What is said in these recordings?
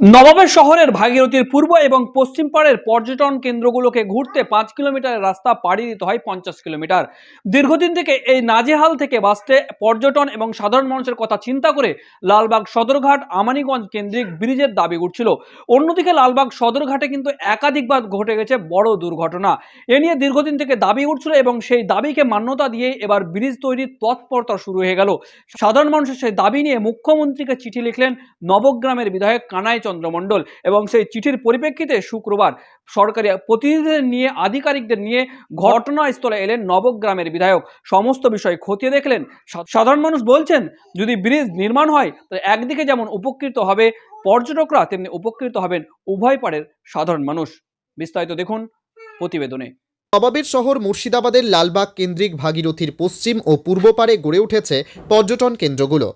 নবাবের শহরের ভাগীরথীর পূর্ব এবং পশ্চিম পাড়ের পর্যটন কেন্দ্রগুলোকে ঘুরতে পাঁচ কিলোমিটারের রাস্তা পাড়ি দিতে হয় পঞ্চাশ কিলোমিটার। দীর্ঘদিন থেকে এই নাজেহাল থেকে বাঁচতে পর্যটন এবং সাধারণ মানুষের কথা চিন্তা করে লালবাগ সদরঘাট আমানিগঞ্জ কেন্দ্রিক ব্রিজের দাবি উঠছিল অন্যদিকে লালবাগ সদরঘাটে কিন্তু একাধিকবার ঘটে গেছে বড় দুর্ঘটনা। এ নিয়ে দীর্ঘদিন থেকে দাবি উঠছিল এবং সেই দাবিকে মান্যতা দিয়ে এবার ব্রিজ তৈরির তৎপরতা শুরু হয়ে গেল। সাধারণ মানুষের সেই দাবি নিয়ে মুখ্যমন্ত্রীকে চিঠি লিখলেন নবগ্রামের বিধায়ক কানাই চন্দ্র মণ্ডল এবং সেই চিঠির পরিপ্রেক্ষিতে শুক্রবার সরকারি প্রতিনিধিদের নিয়ে, আধিকারিকদের নিয়ে ঘটনাস্থলে এলেন নবগ্রামের বিধায়ক। সমস্ত বিষয় খতিয়ে দেখলেন। সাধারণ মানুষ বলছেন, যদি ব্রিজ নির্মাণ হয়, তাহলে একদিকে যেমন উপকৃত হবে পর্যটকরা, তেমনি উপকৃত হবেন উভয় পাড়ের সাধারণ মানুষ। বিস্তারিত দেখুন প্রতিবেদনে। নবাবের শহর মুর্শিদাবাদের লালবাগ কেন্দ্রিক ভাগীরথীর পশ্চিম ও পূর্ব পারে গড়ে উঠেছে পর্যটন কেন্দ্রগুলো।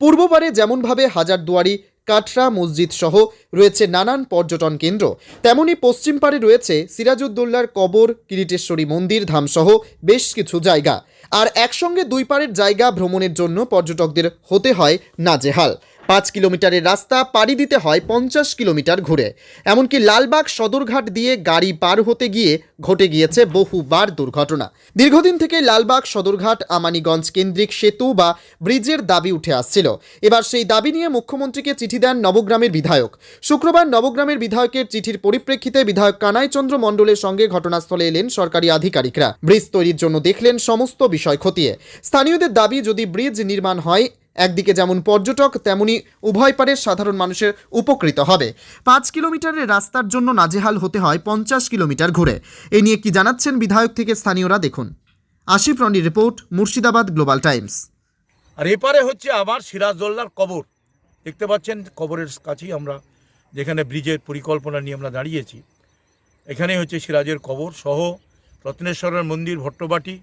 পূর্ব পারে যেমনভাবে হাজারদুয়ারি কাটরা মসজিদ সহ রয়েছে নানান পর্যটন কেন্দ্র। তেমনি পশ্চিম পাড়ে রয়েছে সিরাজউদ্দৌল্লার কবর, কিরিটেশ্বরী মন্দির, ধামসহ বেশ কিছু জায়গা। আর একসঙ্গে দুই পারের জায়গা ভ্রমণের জন্য পর্যটকদের হতে হয় নাজেহাল। পাঁচ কিলোমিটারের রাস্তা পাড়ি দিতে হয় পঞ্চাশ কিলোমিটার ঘুরে। এমনকি লালবাগ সদরঘাট দিয়ে গাড়ি পার হতে গিয়ে ঘটে গিয়েছে বহুবার দুর্ঘটনা। দীর্ঘদিন থেকে লালবাগ সদরঘাট আমানিগঞ্জ কেন্দ্রিক সেতু বা ব্রিজের দাবি উঠে আসছিল। এবার সেই দাবি নিয়ে মুখ্যমন্ত্রীকে চিঠি দেন নবগ্রামের বিধায়ক। শুক্রবার নবগ্রামের বিধায়কের চিঠির পরিপ্রেক্ষিতে বিধায়ক কানাই চন্দ্র মণ্ডলের সঙ্গে ঘটনাস্থলে এলেন সরকারি আধিকারিকরা। ব্রিজ তৈরির জন্য দেখলেন সমস্ত বিষয় খতিয়ে। স্থানীয়দের দাবি, যদি ব্রিজ নির্মাণ হয় একদিকে যেমন পর্যটক, তেমনি উভয় পারের সাধারণ মানুষের উপকৃত হবে। পাঁচ কিলোমিটারের রাস্তার জন্য নাজেহাল হতে হয় পঞ্চাশ কিলোমিটার ঘুরে। এ নিয়ে কি জানাচ্ছেন বিধায়ক থেকে স্থানীয়রা দেখুন। আশিফ রনির রিপোর্ট, মুর্শিদাবাদ গ্লোবাল টাইমস। আর এপারে হচ্ছে আবার সিরাজদোল্লার কবর। দেখতে পাচ্ছেন কবরের কাছেই আমরা যেখানে ব্রিজের পরিকল্পনা নিয়ে আমরা দাঁড়িয়েছি। এখানে হচ্ছে সিরাজের কবর সহ রত্নেশ্বরের মন্দির, ভট্টবাটি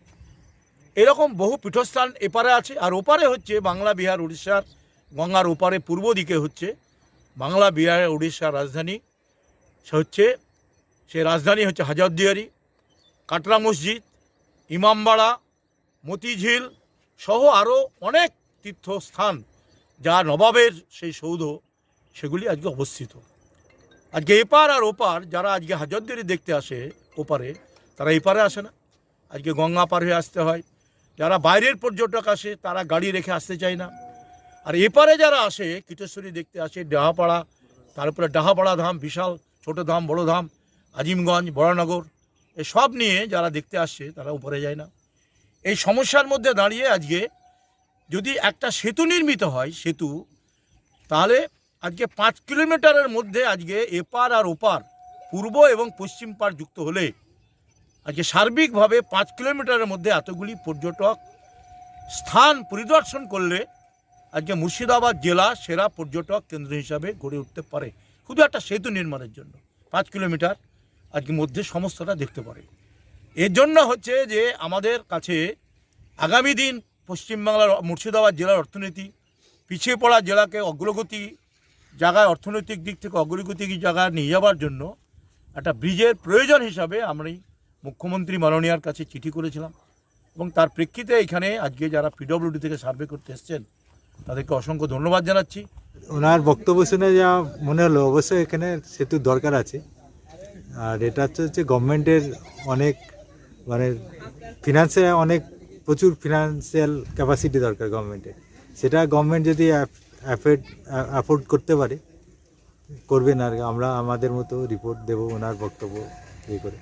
এরকম বহু পীঠস্থান এপারে আছে, আর ওপারে হচ্ছে বাংলা, বিহার, উড়িষ্যার, গঙ্গার ওপারে পূর্ব দিকে হচ্ছে বাংলা, বিহার, উড়িষ্যার রাজধানী। সে হচ্ছে, সে রাজধানী হচ্ছে হাজারদুয়ারি কাটরা মসজিদ, ইমামবাড়া, মতিঝিল সহ আরও অনেক তীর্থস্থান যা নবাবের সেই সৌধ, সেগুলি আজকে অবস্থিত। আজকে এপার আর ওপার, যারা আজকে হাজরদেরি দেখতে আসে, ওপারে, তারা এপারে আসে না। আজকে গঙ্গা পার হয়ে আসতে হয় যারা বাইরের পর্যটক আসে, তারা গাড়ি রেখে আসতে চায় না। আর এপারে যারা আসে, কীটেশ্বরী দেখতে আসে, ডাহাপাড়া তারপরে ডাহাপাড়া ধাম বিশাল, ছোট ধাম, বড় ধাম, আজিমগঞ্জ, বড়নগর এসব নিয়ে যারা দেখতে আসছে তারা উপরে যায় না। এই সমস্যার মধ্যে দাঁড়িয়ে আজকে যদি একটা সেতু নির্মিত হয়, সেতু, তাহলে আজকে পাঁচ কিলোমিটারের মধ্যে আজকে এপার আর ওপার, পূর্ব এবং পশ্চিম পার যুক্ত হলে আজকে সার্বিকভাবে পাঁচ কিলোমিটারের মধ্যে এতগুলি পর্যটক স্থান পরিদর্শন করলে আজকে মুর্শিদাবাদ জেলা সেরা পর্যটক কেন্দ্র হিসাবে গড়ে উঠতে পারে। শুধু একটা সেতু নির্মাণের জন্য। পাঁচ কিলোমিটার আজকে মধ্যে সমস্তটা দেখতে পারে। এর জন্য হচ্ছে যে আমাদের কাছে আগামী দিন পশ্চিমবাংলার মুর্শিদাবাদ জেলার অর্থনীতি, পিছিয়ে পড়া জেলাকে অগ্রগতি জায়গায় অর্থনৈতিক দিক থেকে অগ্রগতি জায়গায় নিয়ে যাওয়ার জন্য একটা ব্রিজের প্রয়োজন হিসাবে আমি মুখ্যমন্ত্রী মাননীয়ার কাছে চিঠি করেছিলাম এবং তার প্রেক্ষিতে এখানে আজকে যারা পিডব্লিউডি থেকে সার্ভে করতে এসছেন, তাদেরকে অসংখ্য ধন্যবাদ জানাচ্ছি। ওনার বক্তব্য শুনে যা মনে হলো, অবশ্যই এখানে সেতুর দরকার আছে। আর এটা হচ্ছে হচ্ছে গভর্নমেন্টের অনেক মানে ফিনান্সে অনেক প্রচুর ফিনান্সিয়াল ক্যাপাসিটি দরকার গভর্নমেন্টের সেটা গভর্নমেন্ট যদি অ্যাফোর্ড অ্যাফোর্ড করতে পারে, করবেন আর আমরা, আমাদের মতো রিপোর্ট দেবো ওনার বক্তব্য ইয়ে করে।